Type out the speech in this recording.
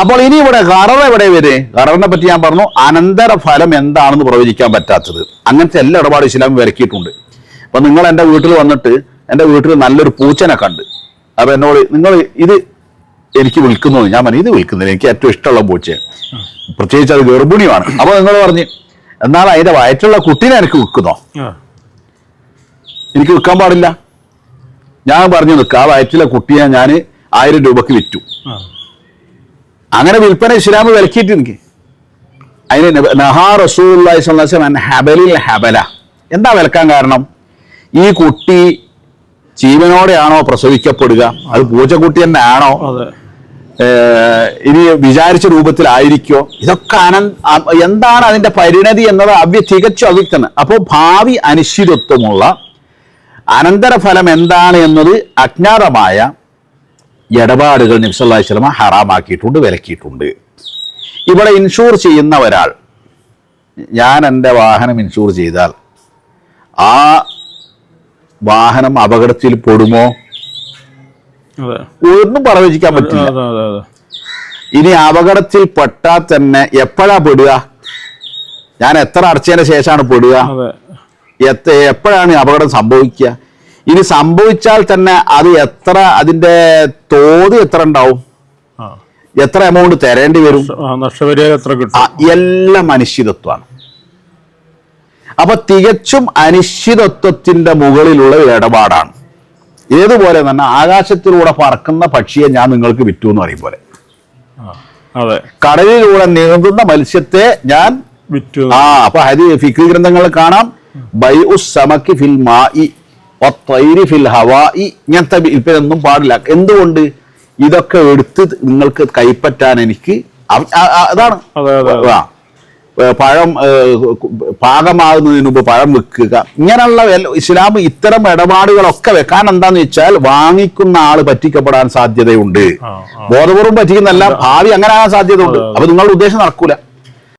അപ്പോൾ ഇനി ഇവിടെ കറർ എവിടെ വരെ? കററിനെ പറ്റി ഞാൻ പറഞ്ഞു അനന്തര ഫലം എന്താണെന്ന് പ്രവചിക്കാൻ പറ്റാത്തത്. അങ്ങനത്തെ എല്ലാ ഇടപാട് ഇസ്ലാം വിലക്കിയിട്ടുണ്ട് അപ്പൊ നിങ്ങൾ എന്റെ വീട്ടിൽ വന്നിട്ട് എന്റെ വീട്ടിൽ നല്ലൊരു പൂച്ചനെ കണ്ട്. അപ്പൊ എന്നോട് നിങ്ങൾ ഇത് എനിക്ക് വിൽക്കുന്നു. ഞാൻ പറഞ്ഞു ഇത് വിൽക്കുന്നില്ല എനിക്ക് ഏറ്റവും ഇഷ്ടമുള്ള പൂച്ചയാണ് പ്രത്യേകിച്ച് അത് ഗർഭിണിയാണ് അപ്പോൾ നിങ്ങൾ പറഞ്ഞു എന്നാൽ അതിന്റെ വയറ്റുള്ള കുട്ടീനെ എനിക്ക് വിൽക്കുന്നോ? എനിക്ക് വിൽക്കാൻ പാടില്ല. ഞാൻ പറഞ്ഞു നിൽക്കുക ആ വയറ്റിലെ കുട്ടിയെ ഞാൻ ആയിരം രൂപക്ക് വിറ്റു. അങ്ങനെ വിൽപ്പന ഇസ്ലാം വിലക്കിയിട്ട് എനിക്ക് അതിന് നഹാ അൻ ഹബലിൽ ഹബല. എന്താ വിലക്കാൻ കാരണം? ഈ കുട്ടി ജീവനോടെയാണോ പ്രസവിക്കപ്പെടുക? അത് പൂച്ചക്കുട്ടി തന്നെ ആണോ? ഇനി വിചാരിച്ച രൂപത്തിലായിരിക്കോ? ഇതൊക്കെ അനന്ത എന്താണ് അതിന്റെ പരിണതി എന്നത് അവ്യ തികച്ചും അവ്യക്തമാണ്. അപ്പോൾ ഭാവി അനിശ്ചിതത്വമുള്ള അനന്തരഫലം എന്താണ് എന്നത് അജ്ഞാതമായ ഇടപാടുകൾ നബ്സല്ലാഹി സ്വലമ ഹറാമാക്കിയിട്ടുണ്ട് വിലക്കിയിട്ടുണ്ട്. ഇവിടെ ഇൻഷൂർ ചെയ്യുന്ന ഒരാൾ ഞാൻ എന്റെ വാഹനം ഇൻഷൂർ ചെയ്താൽ ആ വാഹനം അപകടത്തിൽ പെടുമോ? ഒന്നും പ്രവചിക്കാൻ പറ്റില്ല. ഇനി അപകടത്തിൽ പെട്ടാൽ തന്നെ എപ്പോഴാ പെടുക? ഞാൻ എത്ര അടച്ചതിന് ശേഷമാണ് പെടുക? എപ്പോഴാണ് അപകടം സംഭവിക്കുക? ഇനി സംഭവിച്ചാൽ തന്നെ അത് എത്ര അതിന്റെ തോത് എത്ര ഉണ്ടാവും? എത്ര എമൗണ്ട് തരേണ്ടി വരും? എല്ലാം അനിശ്ചിതത്വമാണ്. അപ്പൊ തികച്ചും അനിശ്ചിതത്വത്തിന്റെ മുകളിലുള്ള ഒരു ഇടപാടാണ്. ഏതുപോലെ തന്നെ ആകാശത്തിലൂടെ പറക്കുന്ന പക്ഷിയെ ഞാൻ നിങ്ങൾക്ക് വിറ്റു എന്ന് പറയും പോലെ. കടലിലൂടെ നീന്തുന്ന മത്സ്യത്തെ ഞാൻ വിറ്റു. ആ അപ്പൊ ഹരി ഫിക്രി ഗ്രന്ഥങ്ങളിൽ കാണാം. ബൈ ഉസ് സമക്കി ഫിൽ മായി ഫിൽ ഹവായി ഇങ്ങനത്തെ ഇപ്പൊന്നും പാടില്ല. എന്തുകൊണ്ട്? ഇതൊക്കെ എടുത്ത് നിങ്ങൾക്ക് കൈപ്പറ്റാൻ എനിക്ക് അതാണ്. ആ. പഴം പാകമാകുന്നതിന് മുമ്പ് പഴം വെക്കുക. ഇങ്ങനെയുള്ള ഇസ്ലാം ഇത്തരം ഇടപാടുകളൊക്കെ വെക്കാൻ എന്താന്ന് വെച്ചാൽ വാങ്ങിക്കുന്ന ആൾ പറ്റിക്കപ്പെടാൻ സാധ്യതയുണ്ട്. ബോധപൂർവം പറ്റിക്കുന്നല്ല ഭാവി അങ്ങനെ ആകാൻ സാധ്യതയുണ്ട്. അപ്പൊ നിങ്ങളുടെ ഉദ്ദേശം നടക്കൂല.